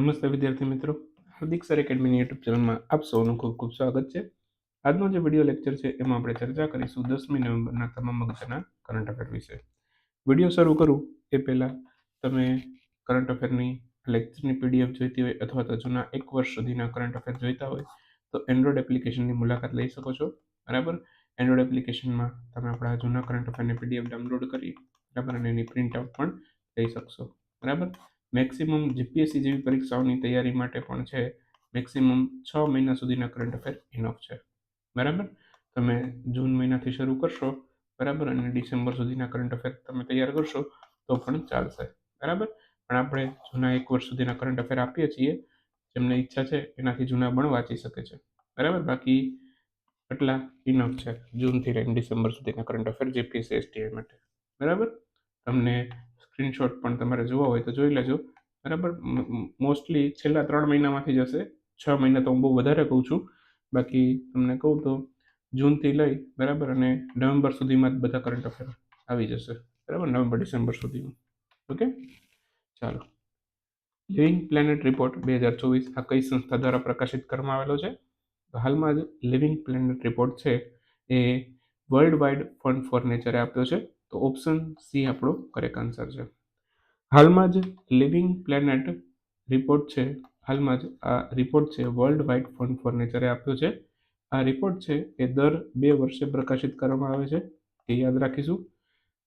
નમસ્તે વિદ્યાર્થી મિત્રો. હાર્દિક સર એકેડમીની યુટ્યુબ ચેનલમાં આપ સૌનું ખૂબ ખૂબ સ્વાગત છે. આજનો જે વીડિયો લેક્ચર છે એમાં આપણે ચર્ચા કરીશું દસમી નવેમ્બરના તમામ અગત્યના કરંટ અફેર વિશે. વીડિયો શરૂ કરું એ પહેલાં તમે કરંટ અફેરની લેક્ચરની પીડીએફ જોઈતી હોય અથવા તો જૂના એક વર્ષ સુધીના કરંટ અફેર જોઈતા હોય તો એન્ડ્રોઇડ એપ્લિકેશનની મુલાકાત લઈ શકો છો. બરાબર? એન્ડ્રોઈડ એપ્લિકેશનમાં તમે આપણા જૂના કરંટ અફેરની પીડીએફ ડાઉનલોડ કરી, બરાબર, અને એની પ્રિન્ટ આઉટ પણ લઈ શકશો. બરાબર? મેક્સિમમ જીપીએસસી જેવી પરીક્ષાઓની તૈયારી માટે પણ છે. મેક્સિમમ છ મહિના સુધીના કરંટ અફેર ઇનફ છે. બરાબર? તમે જૂન મહિનાથી શરૂ કરશો, બરાબર? અને ડિસેમ્બર સુધીના કરંટ અફેર તમે તૈયાર કરશો, તો પણ ચાલશે. બરાબર? પણ આપણે જૂના એક વર્ષ સુધીના કરંટ અફેર આપીએ છીએ. જેમને ઈચ્છા છે, એનાથી જૂના પણ વાંચી શકે છે. બરાબર? બાકી એટલા ઇનફ છે, જૂનથી લઈને ડિસેમ્બર સુધીના કરંટ અફેર જીપીએસસી, એસટીઆઈ માટે. બરાબર? તમને સ્ક્રીનશોટ પણ તમારે જોવા હોય તો જોઈ લેજો. બરાબર? મોસ્ટલી છેલ્લા ત્રણ મહિનામાંથી જશે છ મહિના તો હું બહુ વધારે કહું છું. બાકી તમને કહું તો જૂનથી લઈ, બરાબર? અને નવેમ્બર સુધીમાં જ બધા કરંટ અફેર આવી જશે. બરાબર? નવેમ્બર, ડિસેમ્બર સુધીમાં. ઓકે? ચાલો. લિવિંગ પ્લેનેટ રિપોર્ટ બે હજાર ચોવીસ આ કઈ સંસ્થા દ્વારા પ્રકાશિત કરવામાં આવેલો છે? હાલમાં જ લિવિંગ પ્લેનેટ રિપોર્ટ છે એ વર્લ્ડ વાઇડ ફંડ ફોર નેચરે આપ્યો છે. તો ઓપ્શન સી આપણો કરેક્ટ આન્સર છે. હાલમાં જ લિવિંગ પ્લેનેટ રિપોર્ટ છે. હાલમાં જ આ રિપોર્ટ છે વર્લ્ડ વાઇડ ફંડ ફોર નેચરે આપ્યો છે. આ રિપોર્ટ છે એ દર બે વર્ષે પ્રકાશિત કરવામાં આવે છે. એ યાદ રાખીશું.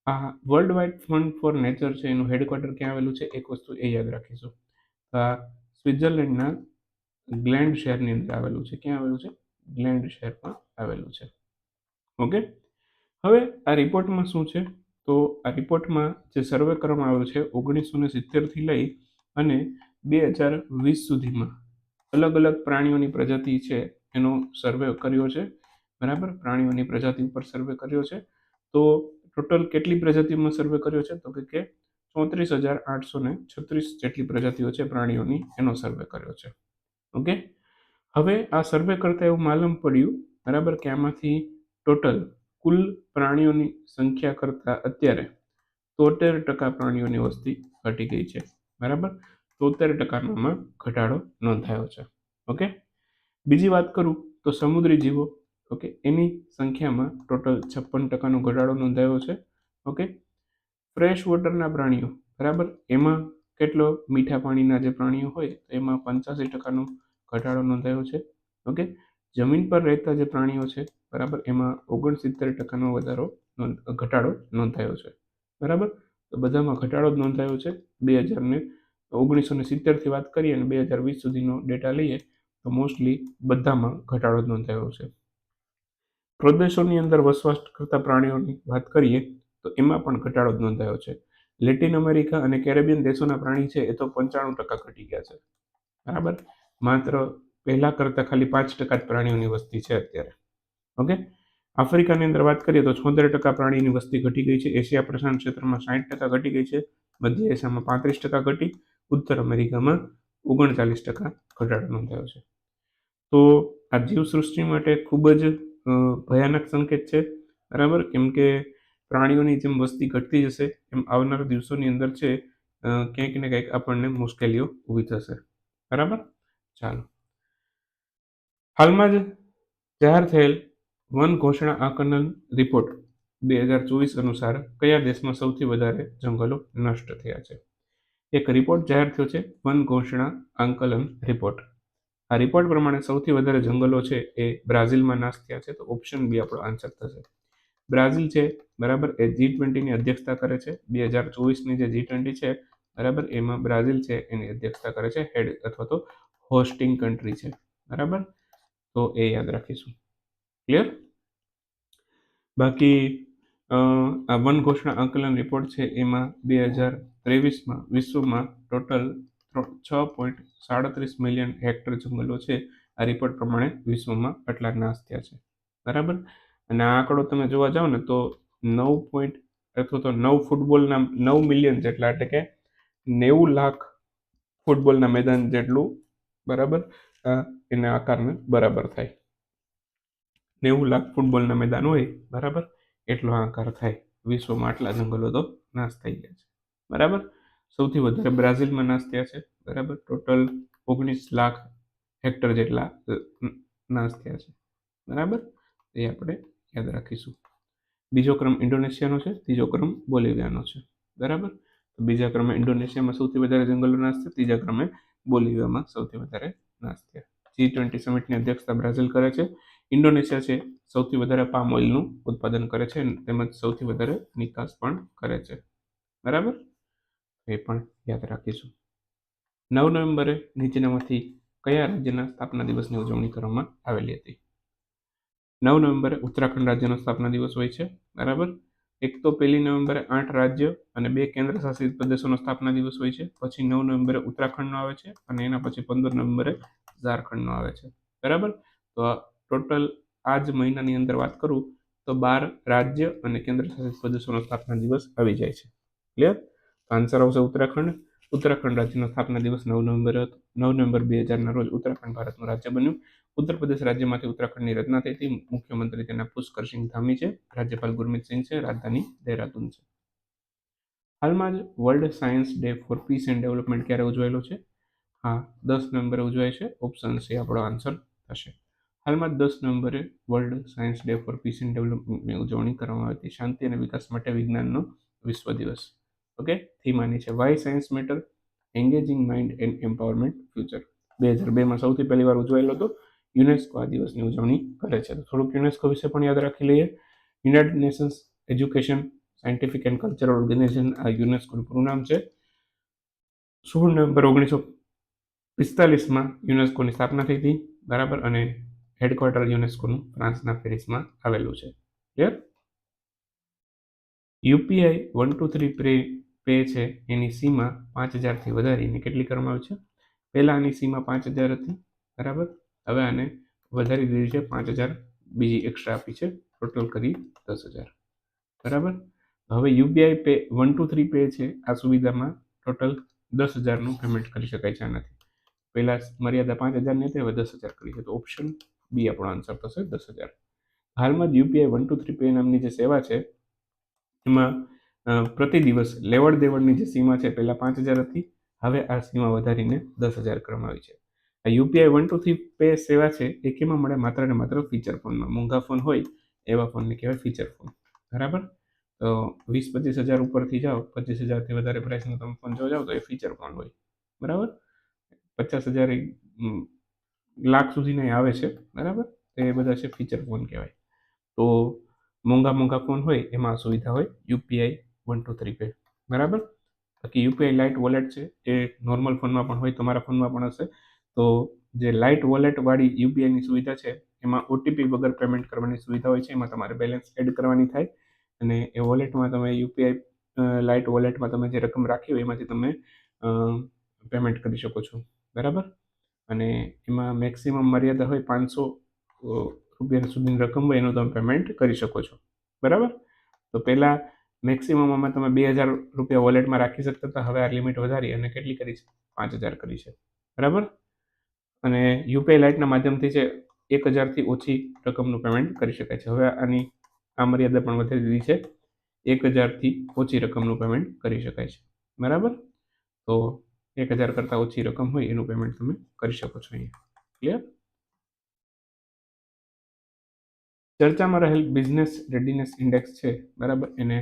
આ world wide fund for nature છે, એનું હેડક્વાર્ટર ક્યાં આવેલું છે, એક વસ્તુ એ યાદ રાખીશું. આ સ્વિટ્ઝરલેન્ડના ગ્લેન્ડ શહેરની અંદર આવેલું છે. ક્યાં આવેલું છે? ગ્લેન્ડ શહેરમાં આવેલું છે. ઓકે? હવે આ રિપોર્ટમાં શું છે? તો આ રિપોર્ટમાં જે સર્વે કરવામાં આવ્યો છે, ઓગણીસો ને સિત્તેરથી લઈ અને બે હજાર વીસ સુધીમાં અલગ અલગ પ્રાણીઓની પ્રજાતિ છે એનો સર્વે કર્યો છે. બરાબર? પ્રાણીઓની પ્રજાતિ ઉપર સર્વે કર્યો છે. તો ટોટલ કેટલી પ્રજાતિમાં સર્વે કર્યો છે? તો કે ચોત્રીસ હજાર આઠસો ને છત્રીસ જેટલી પ્રજાતિઓ છે પ્રાણીઓની એનો સર્વે કર્યો છે. ઓકે? હવે આ સર્વે કરતાં એવું માલુમ પડ્યું, બરાબર, કે આમાંથી ટોટલ કુલ પ્રાણીઓની સંખ્યા કરતાં અત્યારે તોતેર ટકા પ્રાણીઓની વસ્તી ઘટી ગઈ છે. બરાબર? તોતેર ટકાનામાં ઘટાડો નોંધાયો છે. ઓકે? બીજી વાત કરું તો સમુદ્રી જીવો, ઓકે, એની સંખ્યામાં ટોટલ છપ્પન ટકાનો ઘટાડો નોંધાયો છે. ઓકે? ફ્રેશ વોટરના પ્રાણીઓ, બરાબર? એમાં કેટલો મીઠા પાણીના જે પ્રાણીઓ હોય, એમાં પંચ્યાસી ટકાનો ઘટાડો નોંધાયો છે. ઓકે? જમીન પર રહેતા જે પ્રાણીઓ છે બરાબર? એમાં ઓગણસિત્તેર ટકાનો વધારો ઘટાડો નોંધાયો છે. બરાબર? તો બધામાં ઘટાડો જ નોંધાયો છે. બે હજારને ઓગણીસો ને સિત્તેરથી વાત કરીએ અને બે હજાર વીસ સુધીનો ડેટા લઈએ, તો મોસ્ટલી બધામાં ઘટાડો જ નોંધાયો છે. પ્રદેશોની અંદર વસવાટ કરતા પ્રાણીઓની વાત કરીએ, તો એમાં પણ ઘટાડો જ નોંધાયો છે. લેટિન અમેરિકા અને કેરેબિયન દેશોના પ્રાણી છે, એ તો પંચાણું ટકા ઘટી ગયા છે. બરાબર? માત્ર પહેલાં કરતાં ખાલી પાંચ ટકા જ પ્રાણીઓની વસ્તી છે અત્યારે. ઓકે? આફ્રિકાની અંદર વાત કરીએ તો છોતેર ટકા પ્રાણીની વસ્તી ઘટી ગઈ છે. એશિયા પ્રશાંત ક્ષેત્રમાં સાઠ ટકા ઘટી ગઈ છે. મધ્ય એશિયામાં પાંત્રીસ ટકા ઘટી. ઉત્તર અમેરિકામાં ઓગણચાલીસ ટકા ઘટાડો નોંધાયો છે. તો આ જીવસૃષ્ટિ માટે ખૂબ જ ભયાનક સંકેત છે. બરાબર? કેમ કે પ્રાણીઓની જેમ વસ્તી ઘટતી જશે, એમ આવનારા દિવસોની અંદર છે ક્યાંક ને ક્યાંક આપણને મુશ્કેલીઓ ઊભી થશે. બરાબર? ચાલો. હાલમાં જ જાહેર થયેલ વન ઘોષણા આકલન રિપોર્ટ બે હજાર ચોવીસ અનુસાર કયા દેશમાં સૌથી વધારે જંગલો નષ્ટ થયા છે? એક રિપોર્ટ જાહેર થયો છે, વન ઘોષણા આંકલન રિપોર્ટ. આ રિપોર્ટ પ્રમાણે સૌથી વધારે જંગલો છે એ બ્રાઝિલમાં નાશ થયા છે, તો ઓપ્શન બી આપણો આન્સર થશે. બ્રાઝિલ છે, બરાબર, એ જી ટ્વેન્ટીની અધ્યક્ષતા કરે છે. બે હજાર ચોવીસની જે જી ટ્વેન્ટી છે, બરાબર, એમાં બ્રાઝિલ છે, એની અધ્યક્ષતા કરે છે, હેડ અથવા તો હોસ્ટિંગ કન્ટ્રી છે. બરાબર? તો એ યાદ રાખીશું. ક્લિયર બાકી આ વન ઘોષણા આંકલન રિપોર્ટ છે એમાં બે હજાર ત્રેવીસમાં વિશ્વમાં ટોટલ છ પોઈન્ટ સાડત્રીસ મિલિયન હેક્ટર જંગલો છે. આ રિપોર્ટ પ્રમાણે વિશ્વમાં આટલા નાશ થયા છે. બરાબર? અને આ આંકડો તમે જોવા જાઓ ને તો નવ પોઈન્ટ અથવા તો નવ ફૂટબોલના નવ મિલિયન જેટલા, એટલે કે નેવું લાખ ફૂટબોલના મેદાન જેટલું, બરાબર? એના આકારને બરાબર થાય. નેવું લાખ ફૂટબોલના મેદાન હોય, બરાબર? એટલો આકાર થાય. વિશ્વમાં આટલા જંગલો તો નાશ થઈ ગયા છે. બરાબર? સૌથી વધારે બ્રાઝિલમાં નાશ થયા છે, બરાબર? ટોટલ ઓગણીસ લાખ હેક્ટર જેટલા નાશ થયા છે. બરાબર? એ આપણે યાદ રાખીશું. બીજો ક્રમ ઇન્ડોનેશિયાનો છે, ત્રીજો ક્રમ બોલિવિયાનો છે. બરાબર? બીજા ક્રમે ઇન્ડોનેશિયામાં સૌથી વધારે જંગલો નાશ થયા, ત્રીજા ક્રમે બોલિવિયામાં સૌથી વધારે નાશ થયા. જી ટ્વેન્ટી સમિટની અધ્યક્ષતા બ્રાઝિલ કરે છે. ઇન્ડોનેશિયા છે, સૌથી વધારે પામ ઓઇલનું ઉત્પાદન કરે છે તેમજ સૌથી વધારે નિકાસ પણ કરે છે. બરાબર? એ પણ યાદ રાખીશું. નવ નવેમ્બરે નીચેનામાંથી કયા રાજ્યના સ્થાપના દિવસની ઉજવણી કરવામાં આવેલી હતી? નવ નવેમ્બરે ઉત્તરાખંડ રાજ્યનો સ્થાપના દિવસ હોય છે, બરાબર? એક તો પહેલી નવેમ્બરે આઠ રાજ્ય અને બે કેન્દ્ર શાસિત પ્રદેશોનો સ્થાપના દિવસ હોય છે, પછી નવ નવેમ્બરે ઉત્તરાખંડનો આવે છે અને એના પછી પંદર નવેમ્બરે ઝારખંડનો આવે છે. બરાબર? તો ટોટલ આ જ મહિનાની અંદર વાત કરું, તો બાર રાજ્ય અને કેન્દ્ર શાસિત પ્રદેશોનો સ્થાપના દિવસ આવી જાય છે. ક્લિયર આન્સર આવશે ઉત્તરાખંડ. ઉત્તરાખંડ રાજ્યનો સ્થાપના દિવસ નવ નવેમ્બર નવ નવેમ્બર બે હજારના રોજ ઉત્તરાખંડ ભારતનું રાજ્ય બન્યું. ઉત્તર પ્રદેશ રાજ્યમાંથી ઉત્તરાખંડની રચના થઈ હતી મુખ્યમંત્રી તેના પુષ્કર સિંહ ધામી છે. રાજ્યપાલ ગુરમીત સિંહ છે. રાજધાની દહેરાદૂન છે. હાલમાં જ world science day for peace and development ક્યારે ઉજવાયેલો છે? હા, દસ નવેમ્બરે ઉજવાય છે. ઓપ્શન સી આપણો આન્સર થશે. હાલમાં દસ નવેમ્બરે world science day for peace and ડેવલપમેન્ટની ઉજવણી કરવામાં આવી હતી. શાંતિ અને વિકાસ માટે વિજ્ઞાનનો વિશ્વ દિવસ. ઓકે? થીમ આની છે why science matter engaging mind and empowerment future બે હજાર બેમાં સૌથી પહેલી વાર ઉજવાયેલો હતો. યુનેસ્કો આ દિવસની ઉજવણી કરે છે. તો થોડુંક યુનેસ્કો વિશે પણ યાદ રાખી લઈએ. United nations education, scientific and cultural organisation આ યુનેસ્કોનું પૂરું નામ છે. સોળ નવેમ્બર ઓગણીસો પિસ્તાલીસમાં યુનેસ્કોની સ્થાપના થઈ હતી. બરાબર? અને હેડક્વાર્ટર યુનેસ્કોનું ફ્રાન્સના પેરિસમાં આવેલું છે. Clear UPI one two three પ્રે પે છે. એની સીમા પાંચ હજારથી વધારીને કેટલી કરવામાં આવી છે? પહેલાં આની સીમા પાંચ હજાર હતી, બરાબર? હવે આને વધારી દીધી છે પાંચ હજાર, બીજી એક્સ્ટ્રા આપી છે. ટોટલ કરી દસ હજાર. બરાબર? હવે UPI pay one two three pay છે. આ સુવિધામાં ટોટલ દસ હજારનું પેમેન્ટ કરી શકાય છે આનાથી. પહેલાં મર્યાદા પાંચ હજારની હતી, હવે દસ હજાર કરી છે. તો ઓપ્શન બી આપણો આન્સર થશે દસ હજાર. હાલમાં જ UPI one two three pay નામની જે સેવા છે, એમાં પ્રતિ દિવસ લેવડ દેવડની જે સીમા છે, પહેલાં પાંચ હજાર હતી, હવે આ સીમા વધારીને દસ હજાર કરવામાં આવી છે. આ UPI one two three pay સેવા છે, એ કેમાં મળે? માત્ર ને માત્ર ફીચર ફોનમાં મોંઘા ફોન હોય, એવા ફોનને કહેવાય ફીચર ફોન બરાબર? તો વીસ, પચીસ હજાર ઉપરથી જાઓ, પચીસ હજારથી વધારે પ્રાઇસનો તમે ફોન જોવા જાઓ તો એ ફીચર ફોન હોય. બરાબર? પચાસ હજાર લાખ સુધીના આવે છે, બરાબર? એ બધા છે ફીચર ફોન કહેવાય. તો મોંઘા મોંઘા ફોન હોય, એમાં સુવિધા હોય UPI one two three pay બરાબર? બાકી યુપીઆઈ લાઇટ વોલેટ છે, એ નોર્મલ ફોનમાં પણ હોય, તમારા ફોનમાં પણ હશે. તો જે લાઇટ વોલેટવાળી યુપીઆઈની સુવિધા છે, એમાં ઓટીપી વગર પેમેન્ટ કરવાની સુવિધા હોય છે, એમાં તમારે બેલેન્સ એડ કરવાની થાય. અને એ વોલેટમાં તમે યુપીઆઈ લાઇટ વોલેટમાં તમે જે રકમ રાખી હોય, એમાંથી તમે પેમેન્ટ કરી શકો છો, બરાબર? અને એમાં મેક્સિમમ મર્યાદા હોય પાંચસો રૂપિયા સુધીની રકમ હોય એનું તમે પેમેન્ટ કરી શકો છો. બરાબર? તો પહેલાં મેક્સિમમમાં તમે બે હજાર રૂપિયા વોલેટમાં રાખી શકતા હતા, હવે આ લિમિટ વધારી અને કેટલી કરી છે? પાંચ હજાર કરી છે. બરાબર? અને યુપીઆઈ લાઇટના માધ્યમથી છે એક હજારથી ઓછી રકમનું પેમેન્ટ કરી શકાય છે. હવે આની, આ મર્યાદા પણ વધારી દીધી છે. એક હજારથી ઓછી રકમનું પેમેન્ટ કરી શકાય છે. બરાબર? તો એક હજાર કરતાં ઓછી રકમ હોય એનું પેમેન્ટ તમે કરી શકો છો અહીંયા. ક્લિયર ચર્ચામાં રહેલ બિઝનેસ રેડીનેસ ઇન્ડેક્સ છે, બરાબર? એને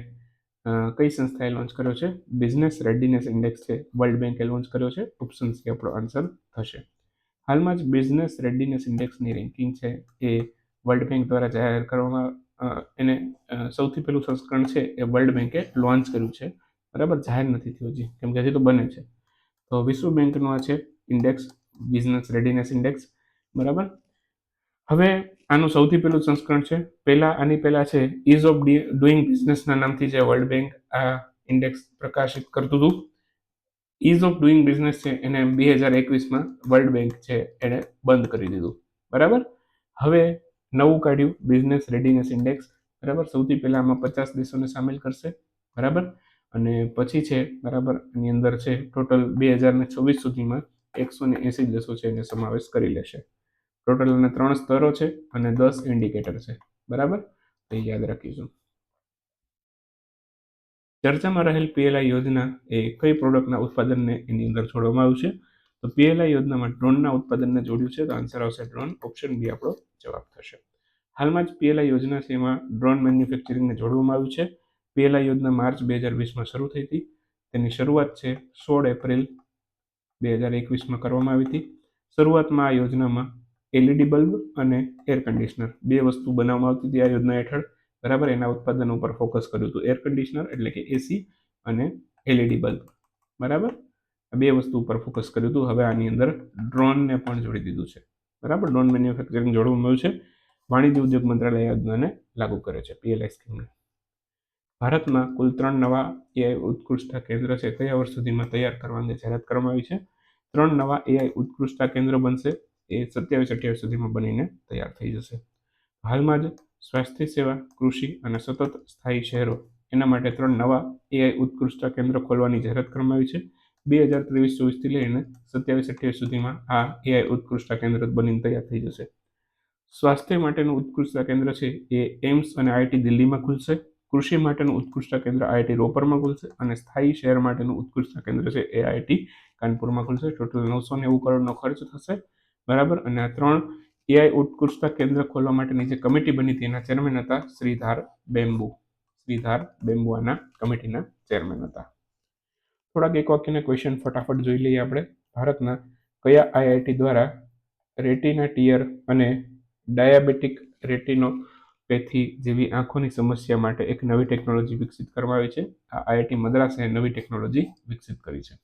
કઈ સંસ્થાએ લોન્ચ કર્યો છે? બિઝનેસ રેડીનેસ ઇન્ડેક્સ છે વર્લ્ડ બેંકે લોન્ચ કર્યો છે? ઓપ્શન સી આપણો આન્સર થશે. હાલમાં જ બિઝનેસ રેડીનેસ ઇન્ડેક્સની રેન્કિંગ છે, એ વર્લ્ડ બેંક દ્વારા જાહેર કરવામાં એને સૌથી પહેલું સંસ્કરણ છે, એ વર્લ્ડ બેંકે લોન્ચ કર્યું છે. બરાબર? જાહેર નથી થયું હજી, કેમ કે હજી તો બને છે. તો વિશ્વ બેંકનો આ છે ઇન્ડેક્સ બિઝનેસ રેડીનેસ ઇન્ડેક્સ બરાબર? હવે આનું સૌથી પહેલું સંસ્કરણ છે. પહેલાં, આની પહેલાં છે ઇઝ ઓફ ડુઈંગ બિઝનેસના નામથી જે વર્લ્ડ બેંક આ ઇન્ડેક્સ પ્રકાશિત કરતું હતું. ઇઝ ઓફ ડુઈંગ બિઝનેસ છે એને બે હજાર એકવીસમાં વર્લ્ડ બેંક છે એણે બંધ કરી દીધું. બરાબર? હવે નવું કાઢ્યું બિઝનેસ રેડીનેસ ઇન્ડેક્સ બરાબર? સૌથી પહેલાં આમાં પચાસ દેશોને સામેલ કરશે. બરાબર? અને પછી છે, બરાબર, એની અંદર છે, ટોટલ બે હજાર ને છવ્વીસ સુધીમાં એકસો ને એંસી દેશો છે એને સમાવેશ કરી લેશે. ટોટલ અને ત્રણ સ્તરો છે અને દસ ઇન્ડિકેટર છે. બરાબર? તો યાદ રાખીશું. ચર્ચામાં રહેલ પીએલઆઈ યોજના એ કઈ પ્રોડક્ટના ઉત્પાદનને એની અંદર જોડવામાં આવ્યું છે? તો પીએલઆઈ યોજનામાં ડ્રોનના ઉત્પાદનને જોડ્યું છે, તો આન્સર આવશે ડ્રોન ઓપ્શન બી આપણો જવાબ થશે. હાલમાં જ પીએલઆઈ યોજના છે એમાં ડ્રોન મેન્યુફેક્ચરિંગને જોડવામાં આવ્યું છે. પીએલઆઈ યોજના માર્ચ બે હજાર વીસમાં શરૂ થઈ હતી. તેની શરૂઆત છે સોળ એપ્રિલ બે હજાર એકવીસમાં કરવામાં આવી હતી. શરૂઆતમાં આ યોજનામાં એલઈડી બલ્બ અને એર કન્ડિશનર બે વસ્તુ બનાવવામાં આવતી હતી આ યોજના હેઠળ. બરાબર, એના ઉત્પાદન ઉપર ફોકસ કર્યું હતું એર કન્ડિશનર એટલે કે એસી અને એલઈડી બલ્બ. બરાબર? આ બે વસ્તુ ઉપર ફોકસ કર્યું હતું. હવે આની અંદર ડ્રોનને પણ જોડી દીધું છે. બરાબર? ડ્રોન મેન્યુફેક્ચરિંગ જોડવામાં આવ્યું છે. વાણિજ્ય ઉદ્યોગ મંત્રાલય યોજનાને લાગુ કરે છે. પીએલઆઈ સ્કીમને. ભારતમાં કુલ ત્રણ નવા એઆઈ ઉત્કૃષ્ટતા કેન્દ્ર છે, કયા વર્ષ સુધીમાં તૈયાર કરવાની જાહેરાત કરવામાં આવી છે? ત્રણ નવા એઆઈ ઉત્કૃષ્ટતા કેન્દ્ર બનશે, એ સત્યાવીસ અઠ્યાવીસ સુધીમાં બનીને તૈયાર થઈ જશે. હાલમાં જ સ્વાસ્થ્ય સેવા, કૃષિ અને સતત સ્થાયી શહેરો, એના માટે ત્રણ નવા એઆઈ ઉત્કૃષ્ટતા કેન્દ્ર ખોલવાની જાહેરાત કરવામાં આવી છે. બે હજાર ત્રેવીસ ચોવીસથી લઈને સત્યાવીસ અઠ્યાવીસ સુધીમાં આ એઆઈ ઉત્કૃષ્ટતા કેન્દ્ર બનીને તૈયાર થઈ જશે. સ્વાસ્થ્ય માટેનું ઉત્કૃષ્ટતા કેન્દ્ર છે, એ એમ્સ અને આઈઆઈટી દિલ્હીમાં ખુલશે. કૃષિ માટેનું ઉત્કૃષ્ટ કેન્દ્ર આઈઆઈટી રોપરમાં ખુલશે અને સ્થાયી શહેર માટેનું ઉત્કૃષ્ટ કેન્દ્ર છે એ આઈઆઈટી કાનપુરમાં ખુલશે. ટોટલ નવસો નેવું કરોડનો ખર્ચ થશે. બરાબર? અને આ ત્રણ એઆઈ ઉત્કૃષ્ટતા કેન્દ્ર ખોલવા માટેની જે કમિટી બની હતી, એના ચેરમેન હતા શ્રીધાર બેમ્બુ. શ્રીધાર બેમ્બુ આના કમિટીના ચેરમેન હતા. થોડાક એક વાક્યના ક્વેશ્ચન ફટાફટ જોઈ લઈએ આપણે. ભારતના કયા આઈઆઈટી દ્વારા રેટિના ટીયર અને ડાયાબેટિક રેટિનોપેથી જેવી આંખોની સમસ્યા માટે એક નવી ટેકનોલોજી વિકસિત કરવામાં આવી છે. આ આઈઆઈટી મદ્રાસે નવી ટેકનોલોજી વિકસિત કરી છે.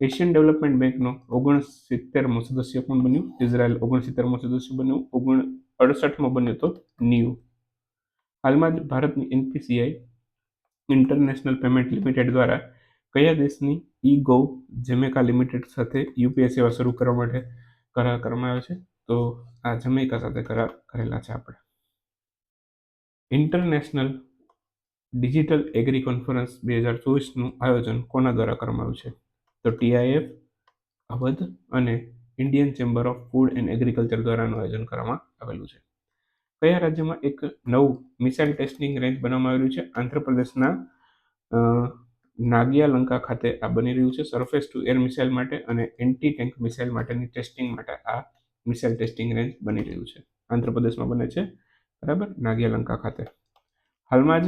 એશિયન ડેવલપમેન્ટ બેંકનો ઓગણસિત્તેરમો સદસ્ય કોણ બન્યું? ઇઝરાયલ ઓગણસિત્તેરમો સદસ્ય બન્યું. ઓગણ અડસઠમો બન્યો તો ન્યૂ હાલમાં જ ભારતની એનપીસીઆઈ ઇન્ટરનેશનલ પેમેન્ટ લિમિટેડ દ્વારા કયા દેશની ઈ ગોવ જમેકા લિમિટેડ સાથે યુપીઆઈ સેવા શરૂ કરવા માટે કરાર કરવામાં આવ્યો છે? તો આ જમેકા સાથે કરાર કરેલા છે આપણે. ઇન્ટરનેશનલ ડિજિટલ એગ્રી કોન્ફરન્સ બે હજાર ચોવીસનું આયોજન કોના દ્વારા કરવામાં આવ્યું છે? તો ટીઆઈએફ અવધ અને Indian chamber of food and agriculture દ્વારાનું આયોજન કરવામાં આવેલું છે. કયા રાજ્યમાં એક નવું મિસાઇલ ટેસ્ટિંગ રેન્જ બનાવવામાં આવેલું છે? આંધ્રપ્રદેશના નાગિયા લંકા ખાતે આ બની રહ્યું છે. સરફેસ ટુ એર મિસાઇલ માટે અને એન્ટી ટેન્ક મિસાઇલ માટેની ટેસ્ટિંગ માટે આ મિસાઇલ ટેસ્ટિંગ રેન્જ બની રહ્યું છે. આંધ્રપ્રદેશમાં બને છે. બરાબર? નાગ્યાલંકા ખાતે. હાલમાં જ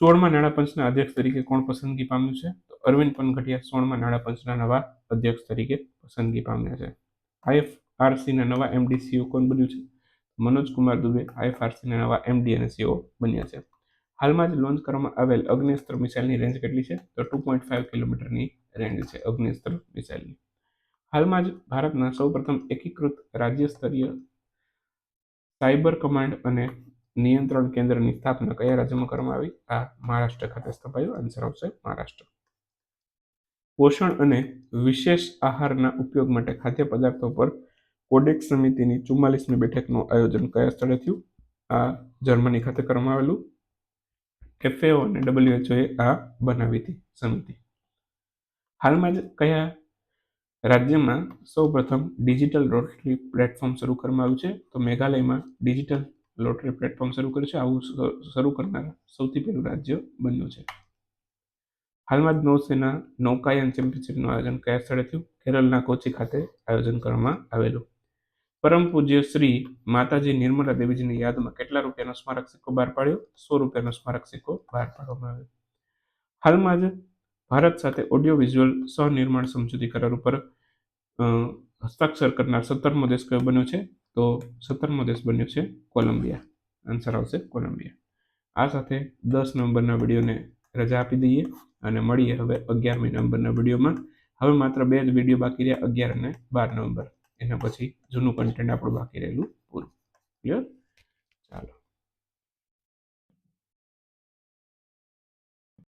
સોળમાં નાણાપંચના અધ્યક્ષ તરીકે કોણ પસંદગી પામ્યું છે? તો અરવિંદ પનઘટિયા સોળમાં નાણાપંચના નવા અધ્યક્ષ તરીકે પસંદગી પામ્યા છે. આઈએફઆરસીના નવા એમડી સીઓ કોણ બન્યું છે? મનોજ કુમાર દુબે આઈએફઆરસીના નવા એમડી અને સીઓ બન્યા છે. હાલમાં જ લોન્ચ કરવામાં આવેલ અગ્નિસ્ત્ર મિસાઇલની રેન્જ કેટલી છે? તો ટુ પોઈન્ટ ફાઇવ કિલોમીટરની રેન્જ છે અગ્નિસ્ત્ર મિસાઇલની. હાલમાં જ ભારતના સૌપ્રથમ એકીકૃત રાજ્ય સ્તરીય સાયબર કમાન્ડ અને નિયંત્રણ કેન્દ્રની સ્થાપના કયા રાજ્યમાં કરવામાં આવી? આ મહારાષ્ટ્ર ખાતે સ્થપાયું. આન્સર આવશે મહારાષ્ટ્ર. પોષણ અને વિશેષ આહારના ઉપયોગ માટે ખાદ્ય પદાર્થો પર કોડેક્સ સમિતિની ચુમ્માલીસમી બેઠકનું આયોજન કયા સ્થળે થયું? આ જર્મની ખાતે કરવામાં આવેલું. એફએઓ અને ડબલ્યુએચઓએ આ બનાવી હતી સમિતિ. હાલમાં જ કયા રાજ્યમાં સૌપ્રથમ ડિજિટલ લોટરી પ્લેટફોર્મ શરૂ કરવામાં આવ્યું છે. તો મેઘાલયમાં ડિજિટલ લોટરી પ્લેટફોર્મ શરૂ કર્યું છે. આવું શરૂ કરનાર સૌથી પહેલું રાજ્ય બન્યું છે. હાલમાં જ નૌસેના નૌકાયન ચેમ્પિયનશિપનું આયોજન કયા સ્થળે થયું? કેરળના કોચી ખાતે આયોજન કરવામાં આવેલું. પરમ પૂજ્ય શ્રી માતાજી નિર્મલા દેવીજીની યાદમાં કેટલા રૂપિયાનો સ્મારક સિક્કો બહાર પાડ્યો? સો રૂપિયાનો સ્મારક સિક્કો બહાર પાડવામાં આવ્યો. હાલમાં જ ભારત સાથે ઓડિયો વિઝ્યુઅલ સહનિર્માણ સમજૂતી કરાર ઉપર હસ્તાક્ષર કરનાર સત્તરમો દેશ કયો બન્યો છે? તો સત્તરમો દેશ બન્યો છે કોલંબિયા. આન્સર આવશે કોલંબિયા. આ સાથે દસ નવેમ્બરના વિડીયોને રજા આપી દઈએ અને મળીએ હવે અગિયારમી નવેમ્બરના વિડીયોમાં. હવે માત્ર બે જ વીડિયો બાકી રહ્યા, અગિયાર અને બાર નવેમ્બર. એના પછી જૂનું કન્ટેન્ટ આપણું બાકી રહેલું પૂરું. ક્લિયર